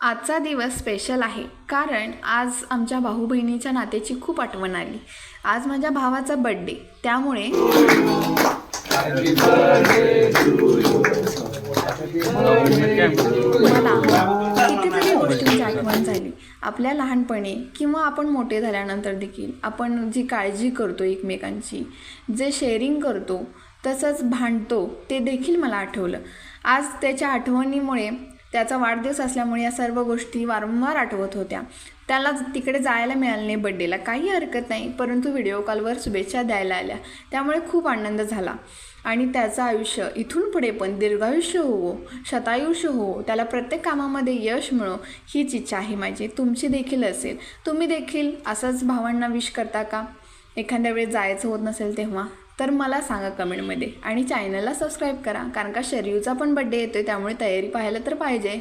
आजचा दिवस स्पेशल आहे. कारण आज आमच्या भाऊ बहिणीच्या नात्याची खूप आठवण आली. आज माझ्या भावाचा बड्डे त्यामुळे मला कितीतरी गोष्टींची आठवण झाली. आपल्या लहानपणी किंवा आपण मोठे झाल्यानंतर देखील आपण जी काळजी करतो एकमेकांची जे शेअरिंग करतो तसंच भांडतो ते देखील मला आठवलं. आज त्याच्या आठवणीमुळे त्याचा वाढदिवस असल्यामुळे या सर्व गोष्टी वारंवार आठवत होत्या. त्याला तिकडे जायला मिळालं नाही बड्डेला काही हरकत नाही परंतु व्हिडिओ कॉलवर शुभेच्छा द्यायला आल्या. त्यामुळे खूप आनंद झाला. आणि त्याचं आयुष्य इथून पुढे पण दीर्घायुष्य होवो शतायुष्य होवो त्याला प्रत्येक कामामध्ये यश मिळो हीच इच्छा आहे माझी. तुमची देखील असेल. तुम्ही देखील असंच भावांना विश करता का? एखाद्या वेळेस जायचं होत नसेल तेव्हा तर मला सांगा कमेंटमध्ये. आणि चॅनलला सबस्क्राईब करा कारण का शरीरचा पण बड्डे येतोय त्यामुळे तयारी पाहायला तर पाहिजे.